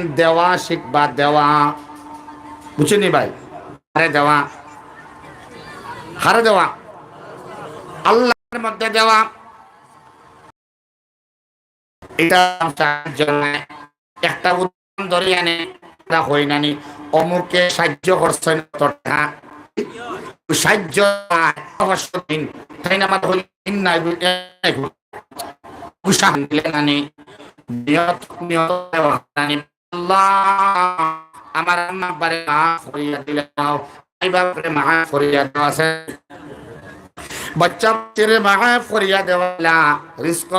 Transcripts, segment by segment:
দেওয়া শিখবা দেওয়া। বুঝছেনি ভাই? হারে দেওয়া। হারে দেওয়া। আল্লাহর মধ্যে দেওয়া। একটা উদাহরণ ধরে আনে। নানি অমুকে সাহায্য করছেন সাহায্য আল্লাহ, আমার আম্মা বারে মাফ করিয়া দিলে নাও। এই বাবারে মাফ করিয়া দেওয়া আছে। বাচ্চা বাচ্চারে মাফ করিয়া দেওয়া রিস্ক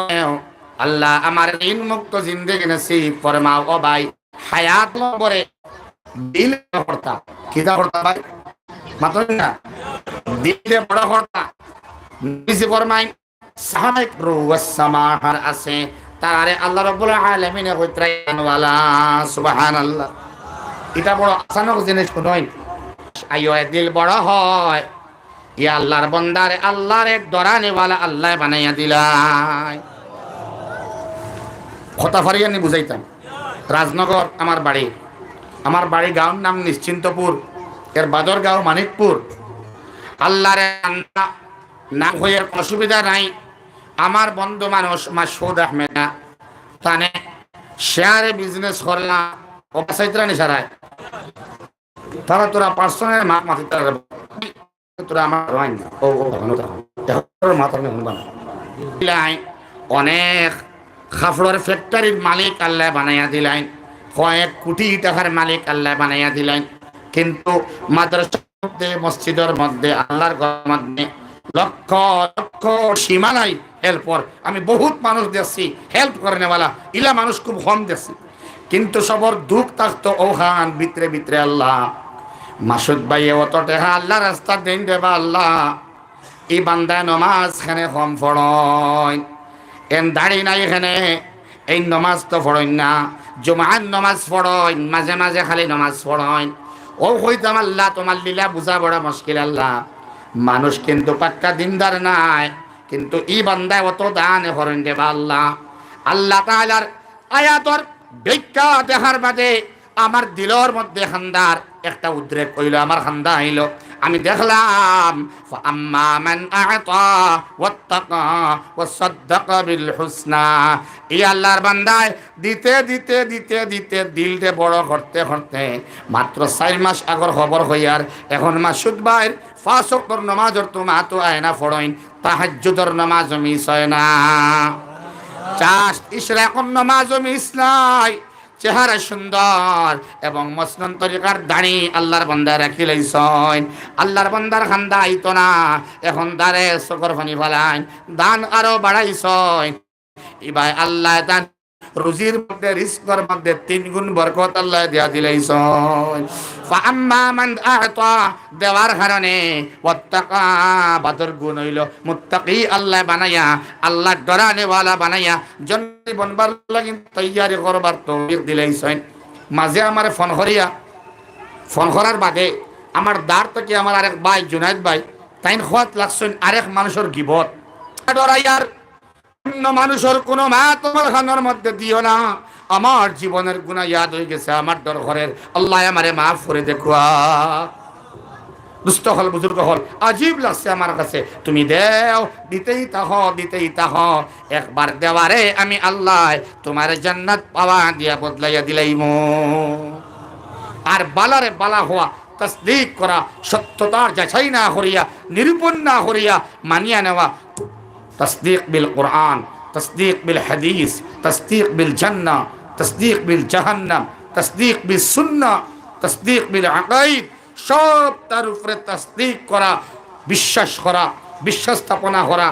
আল্লাহ আমার ঋণ মুক্ত জিন্দগি নসিব ফরমাও ও ভাই, হায়াত নম্বরে দিল করতা। কিতা করতা ভাই? মাত্র না? দিলে বড় করতা। নিজে ফরমাই সাহাবিক রুয়াস সামাহার আছে। তারে আল্লাহ রাব্বুল আলামিন কইত্রাইন ওয়ালা সুবহানাল্লাহ। এটা বড় আসানক জিনিস নয়। আইও দিল বড় হয়। ইয়া আল্লাহর বন্দারে আল্লাহর এক দরানে ওয়ালা আল্লাহ বানাইয়া দিলাই। কথা ফারিয়ানি বুঝাইতাম। রাজনগর আমার বাড়ি। আমার বাড়ি গাঁওর নাম নিশ্চিন্তপুর। এর বাদর গাঁও মানিকপুর। আল্লাহর নাম হয়ে অসুবিধা নাই। আমার বন্ধু মানুষ মাসুদ আহমেদা তানে শেয়ারে বিজনেস করলাম ও বাসাইতরা নিসারায় তারা তোরা পার্সোনাল মা মাথা তারা তোরা আমার রয় না। ও ও কথা মাথার মেহমান বানা অনেক খাফড়ের ফ্যাক্টরির মালিক আল্লাহ বানাইয়া দিলেন কয়েক কোটি টাকার মালিক আল্লাহ বানাইয়া দিলেন কিন্তু মাদ্রাসার মধ্যে, মসজিদের মধ্যে, আল্লাহর ঘরের মধ্যে লক্ষ লক্ষ সীমা নাই। হেল্পর আমি বহুত মানুষ দেখছি হেল্প করে নেওয়ালা ইলা মানুষ খুব কম দেখছি। কিন্তু সবর দুঃখ থাকতো ওখান ভিতরে ভিতরে আল্লাহ। মাসুদ ভাই অত টেহা, আল্লাহ রাস্তা দিন দেবা আল্লাহ। এই বান্দায় নমাজ খানে কম ফড়য় এন দাড়ি নাই এখানে, এই নমাজ তো পড়ইন না। জুমার নমাজ পড়ইন মাঝে মাঝে খালি নমাজ পড়ইন ও হইতাম আল্লাহ, তোমার লীলা বুঝা বড় মুশকিল আল্লাহ। মানুষ কিন্তু পাক্কা দিনদার নাই। কিন্তু ই বান্দায় অত দান হরেন দেবা আল্লাহ। আল্লাহ তাআলার আয়াতর ভিক্ষা দেখার বাদে আমার দিলর মধ্যে খান্দার একটা উদ্রেক হইল, আমার খান্দা আইল আমি দেখলাম আম্মা মান আতা ওয়াত্তাকা ওয়াসাদ্দাকা বিল হুসনা। এই আল্লাহর বান্দায় দিতে দিতে দিতে দিতে দিলতে বড় করতে করতে মাত্র চার মাস আগর খবর হইয়ার, এখন মাসুদ ভাইয়ের অক্টর নমাজর তো মা তো আয় না ফড়ইন। তাহাজ্জুদর নামাজ মিস হয় না। চাষ ইসরাকম নামাজ মিস নাই চেহারা সুন্দর এবং মসনন তরিকার দাঁড়ি আল্লাহর বন্দা রাখি লইছন আল্লাহর বন্দার খান্দা আইতো না, এখন দাঁড়ে চকর ফানি ফেলাইন। দান আরও বাড়াইছন ইবাই আল্লাহ দান রুজির মধ্যে, রিস্কর মধ্যে তিন গুণ বরকত আল্লাহ দিয়া দিলাইছন। ফাম্মা মান আতা, দেওয়ার কারণে ওয়াত্তাকা, বাদর গুণ হইল। মুত্তাকি আল্লাহ বানাইয়া আল্লাহ ডরানে ওয়ালা বানাইয়া, জন্ম বনবার লাগি তৈয়ারি করবার তৌফিক দিলাইছন। মাঝে আমার ফোন করিয়া, ফোন করার বাদে আমার দাঁড় থেকে আমার আরেক ভাই, জুনাইদ ভাই, তাইন খোয়াত লাগছেন আরেক মানুষের গিবত। ডরাইয়ার অন্য মানুষের কোনো মা তোমার খানোর মধ্যে দিও না। আমার জীবনের গুণা ইয়াদ হয়ে গেছে, আমার দর ঘরের আল্লাহ আমারে মাফ করে দেখুয়া দুষ্ট হল, বুজুর্গ হল, আজীব লাগছে আমার কাছে। তুমি দেও, দিতেই তাহ দিতেই তাহ একবার দেওয়ারে আমি আল্লাহ তোমার জান্নাত পাওয়া দিয়া বদলাইয়া দিলাইম। আর বালারে বালা হওয়া, তসদিক করা সত্যতার যাচাই না করিয়া, নিরূপণ না করিয়া মানিয়া নেওয়া তসদিক বিল কোরআন, তসদিক বিল হাদিস, তসদিক বিল জন্না তসদিক বিল জাহান্নাম, তসদিক বিল সুন্না তসদিক বিল আকাইদ, সব তার উপরে তসদিক করা, বিশ্বাস করা বিশ্বাস স্থাপনা করা,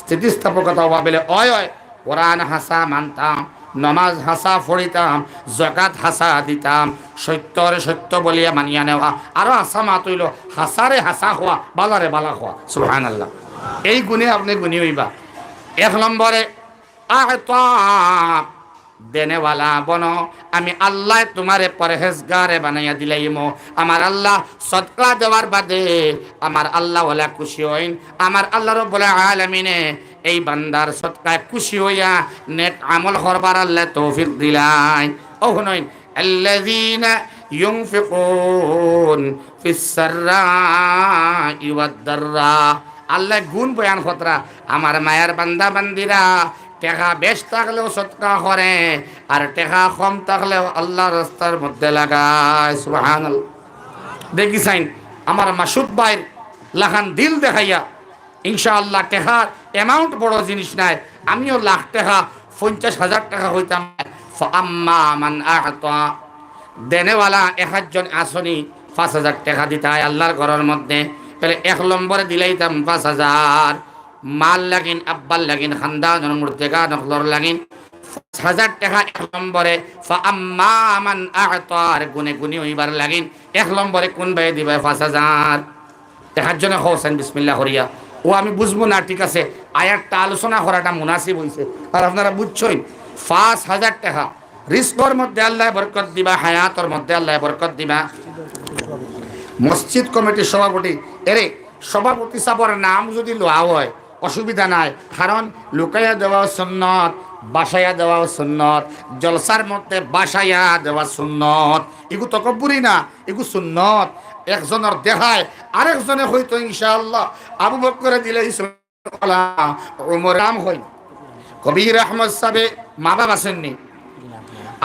স্থিতিস্থাপকতা অভাবেলে অয় অয়। কোরআন হাসা মানতাম, নমাজ হাসা ফড়িতাম জগাত হাসা দিতাম, সত্যরে সত্য বলিয়া মানিয়া নেওয়া। আরও হাসা মাতইল, হাসারে হাসা হওয়া বালারে বালা হওয়া। সুহান আল্লাহ এই গুণে আপনি গুণী হইবা এক নম্বরে আহতা দেনেওয়ালা বন আমি আল্লাহ তোমারে পরহেজগারে বানাইয়া দিলাইমো আমার আল্লাহ সদকা দেওয়ার বাদে আমার আল্লাহ ওলা খুশি হইন আমার আল্লাহ রব্বুল আলামিনে এই বান্দার সদকায় খুশি হইয়া নেক আমল করবার আল্লাহ তৌফিক দিলাই ও নইন الذين ينفقون في السراء والضراء আল্লাহ গুণ বয়ান খতরা। আমার মায়ের বান্দা বান্দিরা, টেকা বেশ থাকলেও সৎকা করে, আর টেকা কম থাকলেও আল্লাহ রাস্তার মধ্যে লাগায় সুহান দেখি সাইন, আমার মাসুদ ভাইয়ের লাখান দিল দেখাইয়া, ইনশাআল্লাহ টেকার অ্যামাউন্ট বড় জিনিস নাই, আমিও লাখ টাকা, পঞ্চাশ হাজার টাকা হইতাম। আম্মা মান দেনেওয়ালা এক একজন আসনি, পাঁচ হাজার টাকা দিতে হয় আল্লাহর ঘরের মধ্যে। তাহলে এক নম্বরে দিলাইতাম পাঁচ হাজার। মাল লাগিন, আব্বাল লাগিন খান্দান মুর্তেগা নকলর লাগিন। হাজার টাকা এক নম্বরে। আম্মান আহতার গুনে গুনি হইবার লাগিন। এক নম্বরে কোন ভাই দিবে পাঁচ হাজার? দেখার জন্য হোসেন বিসমিল্লাহ হরিয়া ও, আমি বুঝব না, ঠিক আছে। আয়ারটা আলোচনা করাটা মুনাসিব হইছে। আর আপনারা বুঝছই পাঁচ হাজার টাকা। রিস্কর মধ্যে আল্লাহ বরকত দিবা, হায়াতর মধ্যে আল্লাহ বরকত দিবা। মসজিদ কমিটির সভাপতি। এরে, সভাপতি সাবর নাম যদি লোয়া হয়, অসুবিধা নাই। কারণ লুকাইয়া দেওয়া সুন্নত, বাসাইয়া দেওয়া সুন্নত, জলসার মধ্যে বাসাইয়া দেওয়া সুন্নত। এগু তকব্বুরি না, এগু সুন্নত। একজনের দেখায়, আরেকজনে হয়তো ইনশাআল্লাহ আবু বকরে দিলে নাম হই কবির আহমদ সাবে মা বাবা আসেননি।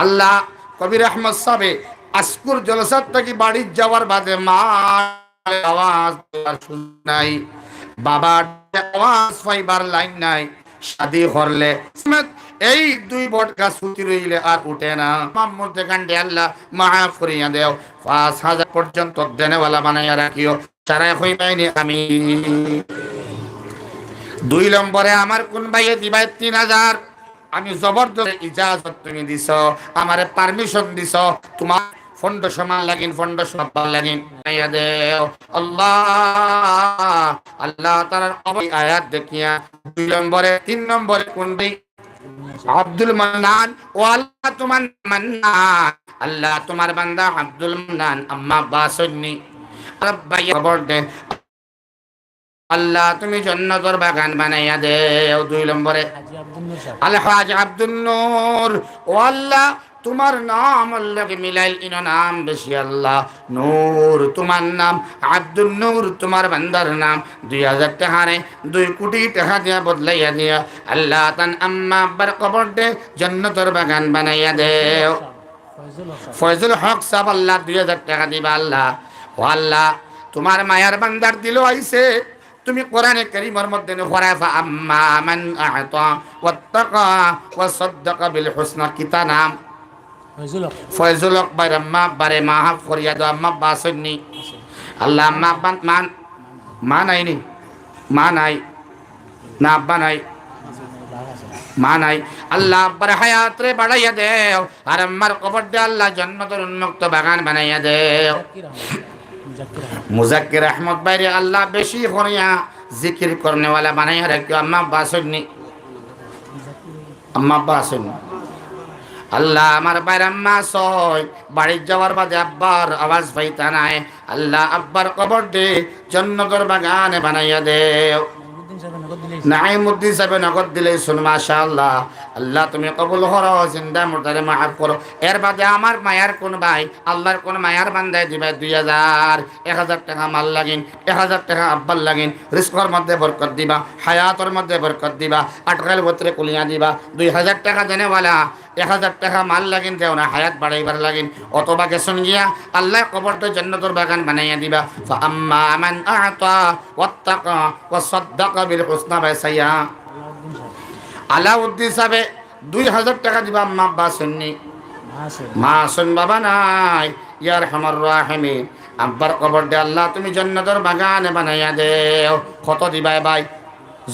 আল্লাহ কবির আহমদ সাবে আজকুর জলসার থেকে বাড়ি যাওয়ার বাদে মা আওয়াজ নাই। বাবার আওয়াজ পাইবার লাইন নাই, শাদি করলে এই দুই বট গাছ সুতি রইলে আর উঠে না। মামুর দেখান্ডে আল্লাহ মাফ করিয়া দেও। পাঁচ হাজার পর্যন্ত দেনেওয়ালা বানাইয়া রাখিও। সারা হই পাইনি আমি। দুই নম্বরে, আমার কোন ভাইয়ে দিবাই তিন হাজার। আমি জবরদস্ত ইজাজত তুমি দিছ, আমারে পারমিশন দিছ। তোমার ফন্ড সমান লাগিন, ফন্ড সমান লাগিন। আল্লাহ আল্লাহ তাআলার অবৈ আয়াত দেখিয়া দুই নম্বরে, তিন নম্বরে কোন ভাই আব্দুল মান্নান, ও আল্লাহ তোমার মান্নান, আল্লাহ তোমার বান্দা আব্দুল মান্নান, আম্মা দেন। আল্লাহ তুমি জন্নতর বাগান বানাইয়া দেও, দুই নম্বরে। আলহাজ আব্দুল নূর, ও আল্লাহ তোমার নাম আল্লাহকে মিলাইল ইন নাম বেশি আল্লাহ। নূর তোমার নাম আব্দুল নূর তোমার বান্দার নাম। দুই হাজার টাকারে দুই কোটি টাকা দিয়া বদলাইয়া দিয়া আল্লাহ তান আম্মা আব্বার কবর দে জন্নতর বাগান বানাইয়া দেও ফয়জুল হক। সাহ আল্লাহ দুই হাজার টাকা দিবা আল্লাহ। ও আল্লাহ তোমার মায়ার বান্দার দিল আইছে। তুমি কোরআনে কারীমের মধ্যে ফরাফা আম্মা মান আতা ওয়াত্তাকা ওয়া সাদ্দাকা বিল হুসনা কিতা নাম। ফয়জুল হক। ভাই আম্মা বারে মাহাফ করিয়া দাও আম্মা বাসনি আল্লাহ আম্মা আব্বা মান মা নাই নি? মা নাই। না আব্বা নাই। মা নাই। আল্লাহ আব্বার হায়াত রে বাড়াইয়া দেও আর আম্মার কবর দে আল্লাহ জন্মতর উন্মুক্ত বাগান বানাইয়া দেও। মুজাক্কির আহমদ। বাইরে আল্লাহ বেশি করিয়া জিকির করনেওয়ালা বানাইয়া রাখিও আম্মা বাসনি আম্মা বাসনি আল্লাহ আমার বাইর আম্মা সয়, বাড়ির যাওয়ার বাদে আব্বার আওয়াজ পাইতা নাই। আল্লাহ আব্বার কবর দে জন্নতর বাগানে বানাইয়া দেও নাইমুদ্দিন সাহেব নগদ দিলে শুন মাশা আল্লাহ আল্লাহ তুমি কবুল করো, জিন্দা মুর্দারে মাফ করো। এর বাদে আমার মায়ার কোন ভাই, আল্লাহর কোন মায়ার বান্দায় দিবে দুই হাজার। এক হাজার টাকা মাল লাগিন, এক হাজার টাকা আব্বার লাগিন, রিস্কর মধ্যে বরকত দিবা, হায়াতর মধ্যে বরকত দিবা, আটকাল বত্রে কুলিয়া দিবা। দুই হাজার টাকা দেনেওয়ালা এক হাজার টাকা মাল লাগিন দেও না হায়াত বাড়াইবার লাগিন। অথবা গেছন গিয়া আল্লাহ কবরটা জন্নতর বাগান বানাইয়া দিবা। আম্মা মান আতা, ওয়াত্তাকা ওয়া সাদ্দাকা বিল হুসনা বাইসাইয়া আলাউদ্দিন সাহেব দুই হাজার টাকা দিবা, আম্মা আব্বা শুননি। মা শুন, বাবা নাই। ইয়ার হামার রাহিমি আব্বার কবর দে, আল্লাহ তুমি জন্নতর বাগানে বানাইয়া দেও। কত দিবাই ভাই।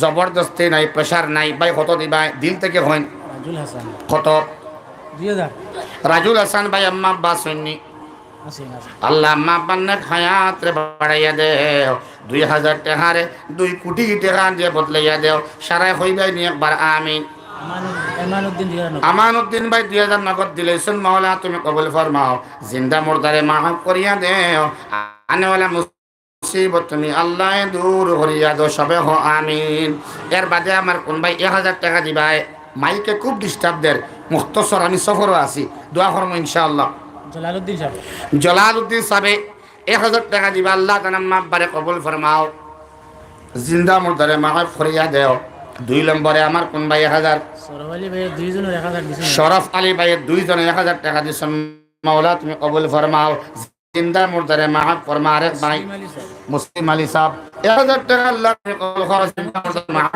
জবরদস্তি নাই, প্রেশার নাই। ভাই কত দিবাই। দিল থেকে হয় কত? রাজুল হাসান ভাই আম্মা আব্বা শুননি আল্লাহ আম্মা আব্বার নে খায়াত রে বাড়াইয়া দেও। দুই হাজার টাকারে দুই কোটি টাকা দিয়ে বদলাইয়া দেও। সারাই হইবাই নি একবার আমিন। আমানুদ্দিন ভাই দুই হাজার নগদ দিলে শুন মাওলা তুমি কবুল ফরমাও। জিন্দা মুর্দারে মাফ করিয়া দেও। আনেওয়ালা মুসিবত তুমি আল্লাহ দূর করিয়া দো সবে হ আমিন। এর বাদে আমার কোন ভাই এক হাজার টাকা দিবাই মাইকে খুব ডিস্টার্ব দের মুক্তসর আমি সফরও আছি। দোয়া করব ইনশাআল্লাহ। জলালুদ্দিন সাহেব। জলালউদ্দিন সাহেবে এক হাজার টাকা দিবা আল্লাহ তার মাব্বারে কবুল ফরমাও। জিন্দা মুর্দারে মাফ করিয়া দেও। দুই নম্বরে আমার কোন ভাই এক হাজার? শরফ আলী ভাইয়ের দুইজনে এক হাজার টাকা দিচ্ছেন মাওলা তুমি কবুল ফরমাও। জিন্দা মুর্দারে মাফ ফরমা আরেক ভাই। মুসলিম আলী সাহেব এক হাজার টাকা আল্লাহ মাফ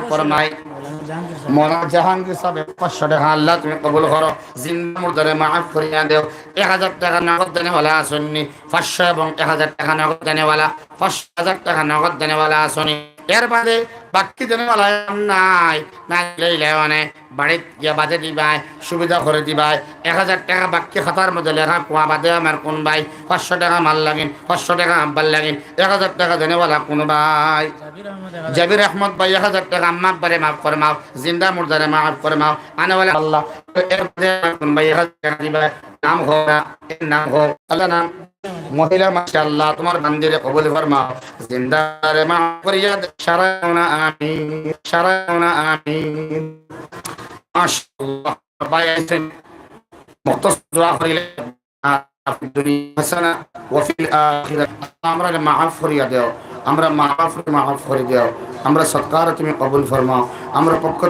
তুমি কবুল করো। জিন্দা মুর্দারে মাফ করিয়া দেও। এক হাজার টাকা নগদ দেনেওয়ালা আসনি পাঁচশো এবং এক হাজার টাকা নগদ দেনেওয়ালা, পাঁচশো হাজার টাকা নগদ দেনেওয়ালা আসনি এর বাদে বাকি দেনেওয়ালা নাই। না বাড়িত গিয়া বাদে দিবাই সুবিধা করে দিবাই। এক হাজার টাকা বাকি খাতার মধ্যে লেখা কোয়া বাদে আমার কোন ভাই পাঁচশো টাকা মাল লাগিন পাঁচশো টাকা আব্বার লাগিন এক হাজার টাকা দেনেওয়ালা কোন ভাই জাবির আহমদ ভাই এক হাজার টাকা আম্মা বারে মাফ করে মাও জিন্দা মুর্দারে মাফ করে মাও আনে বলে আল্লাহ কোন ভাই এক হাজার টাকা দিবা নাম হো না এর নাম হো আল্লাহ নাম। মহিলা মাশাআল্লাহ তোমার বান্দিরে কবুল ফরমাও জিন্দারে মাফ করিয়া দে। সারাউনা আমিন সারাউনা আমিন সবাই আছেন। মত দোয়া করিলে আমরা মাফ করিয়া দেও, আমরা মাফ মাফ করে দেও। আমরা সৎকার তুমি কবুল ফরমাও, আমরা পক্ষ